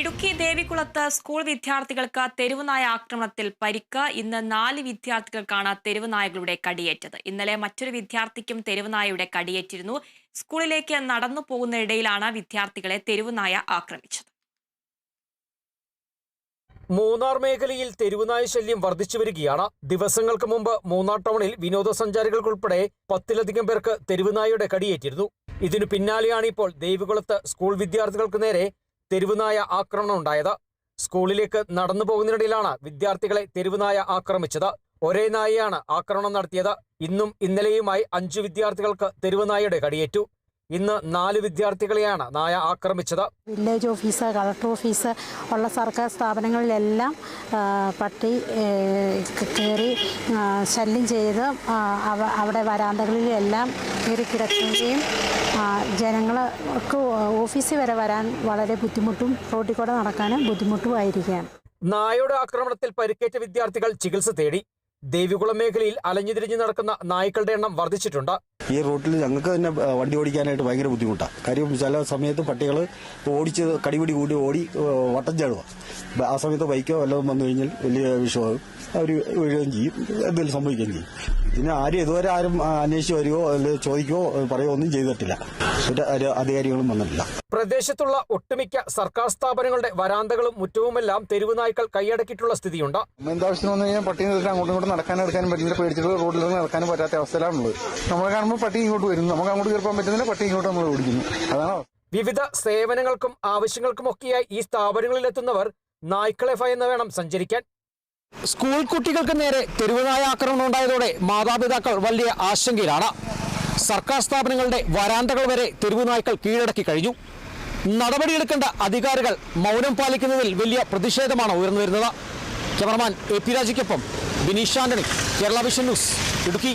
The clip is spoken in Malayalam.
ഇടുക്കി ദേവികുളത്ത് സ്കൂൾ വിദ്യാർത്ഥികൾക്ക് തെരുവുനായ ആക്രമണത്തിൽ പരിക്ക്. ഇന്ന് നാല് വിദ്യാർത്ഥികൾക്കാണ് തെരുവുനായകളുടെ കടിയേറ്റത്. ഇന്നലെ മറ്റൊരു വിദ്യാർത്ഥിക്കും തെരുവുനായയുടെ കടിയേറ്റിരുന്നു. സ്കൂളിലേക്ക് നടന്നു പോകുന്നതിനിടയിലാണ് വിദ്യാർത്ഥികളെ തെരുവുനായ ആക്രമിച്ചത്. മൂന്നാർ മേഖലയിൽ തെരുവുനായ ശല്യം വർദ്ധിച്ചു വരികയാണ്. ദിവസങ്ങൾക്ക് മുമ്പ് മൂന്നാർ ടൗണിൽ വിനോദസഞ്ചാരികൾക്കുൾപ്പെടെ പത്തിലധികം പേർക്ക് തെരുവുനായയുടെ കടിയേറ്റിരുന്നു. ഇതിനു പിന്നാലെയാണ് ഇപ്പോൾ ദേവികുളത്ത് സ്കൂൾ വിദ്യാർത്ഥികൾക്ക് നേരെ തെരുവുനായ ആക്രമണം ഉണ്ടായത്. സ്കൂളിലേക്ക് നടന്നു പോകുന്നതിനിടയിലാണ് വിദ്യാർത്ഥികളെ തെരുവുനായ ആക്രമിച്ചത്. ഒരേ നായയാണ് ആക്രമണം നടത്തിയത്. ഇന്നും ഇന്നലെയുമായി അഞ്ചു വിദ്യാർത്ഥികൾക്ക് തെരുവുനായയുടെ കടിയേറ്റു. ഇന്ന് നാല് വിദ്യാർത്ഥികളെയാണ് നായ ആക്രമിച്ചത്. വില്ലേജ് ഓഫീസ് കളക്ടർ ഓഫീസ് ഉള്ള സർക്കാർ സ്ഥാപനങ്ങളിലെല്ലാം പട്ടി കയറി ശല്യം ചെയ്ത് അവിടെ വരാന്തകളിലെല്ലാം കയറി കിടക്കുകയും ജനങ്ങൾക്ക് ഓഫീസിൽ വരെ വരാൻ വളരെ ബുദ്ധിമുട്ടും റോഡിൽ കൂടെ നടക്കാനും ബുദ്ധിമുട്ടുമായിരിക്കുകയാണ്. നായയുടെ ആക്രമണത്തിൽ പരിക്കേറ്റ വിദ്യാർത്ഥികൾ ചികിത്സ തേടി. ദേവികുളം മേഖലയിൽ അലഞ്ഞുതിരിഞ്ഞു നടക്കുന്ന നായ്ക്കളുടെ എണ്ണം വർദ്ധിച്ചിട്ടുണ്ട്. ഈ റൂട്ടിൽ ഞങ്ങൾക്ക് തന്നെ വണ്ടി ഓടിക്കാനായിട്ട് ഭയങ്കര ബുദ്ധിമുട്ടാണ് കാര്യം ചില സമയത്ത് പട്ടികൾ ഓടിച്ച് കടിപിടി കൂടി ഓടി വട്ടം ചാടുക ആ സമയത്ത് ബൈക്കോ വല്ലതും വന്നു കഴിഞ്ഞാൽ വലിയ വിഷമാകും. അവർ വീഴുകയും ചെയ്യും എന്തെങ്കിലും സംഭവിക്കുകയും ചെയ്യും. ഇതിന് ആരും ഇതുവരെ ആരും അന്വേഷിച്ച് വരികയോ അല്ലെങ്കിൽ ചോദിക്കുകയോ പറയുകയോ ഒന്നും ചെയ്തിട്ടില്ല. ഒരു അധികാരികളും വന്നിട്ടില്ല. പ്രദേശത്തുള്ള ഒട്ടുമിക്ക സർക്കാർ സ്ഥാപനങ്ങളുടെ വരാന്തകളും മുറ്റവുമെല്ലാം തെരുവുനായ്ക്കൾ കൈയടക്കിയിട്ടുള്ള സ്ഥിതിയുണ്ട്. എന്താവശ്യം വന്നു കഴിഞ്ഞാൽ പട്ടി നിർത്തി അങ്ങോട്ടും ഇങ്ങോട്ടും നടക്കാനും എടുക്കാനും പറ്റില്ല. പേടിച്ചിട്ട് റോഡിലൊന്നും നടക്കാനും പറ്റാത്ത അവസ്ഥയിലാണുള്ളത് നമ്മൾ കാണുമ്പോൾ പട്ടി ഇങ്ങോട്ട് വരുന്നു. നമുക്ക് അങ്ങോട്ട് കയറാൻ പറ്റുന്നില്ല പട്ടി ഇങ്ങോട്ട് നമ്മൾ ഓടിക്കുന്നു. അതാണോ വിവിധ സേവനങ്ങൾക്കും ആവശ്യങ്ങൾക്കുമൊക്കെയായി ഈ സ്ഥാപനങ്ങളിലെത്തുന്നവർ നായ്ക്കളെ ഭയന്ന് വേണം സഞ്ചരിക്കാൻ. സ്കൂൾ കുട്ടികൾക്ക് നേരെ തെരുവുനായ ആക്രമണം ഉണ്ടായതോടെ മാതാപിതാക്കൾ വലിയ ആശങ്കയിലാണ്. സർക്കാർ സ്ഥാപനങ്ങളുടെ വരാന്തകൾ വരെ തെരുവുനായ്ക്കൾ കീഴടക്കി കഴിഞ്ഞു. നടപടിയെടുക്കേണ്ട അധികാരികൾ മൗനം പാലിക്കുന്നതിൽ വലിയ പ്രതിഷേധമാണ് ഉയർന്നു വരുന്നത്. ക്യാമറമാൻ എ പി രാജയ്ക്കൊപ്പം ബിനീഷ് ആന്റണി കേരള വിഷൻ ന്യൂസ് ഇടുക്കി.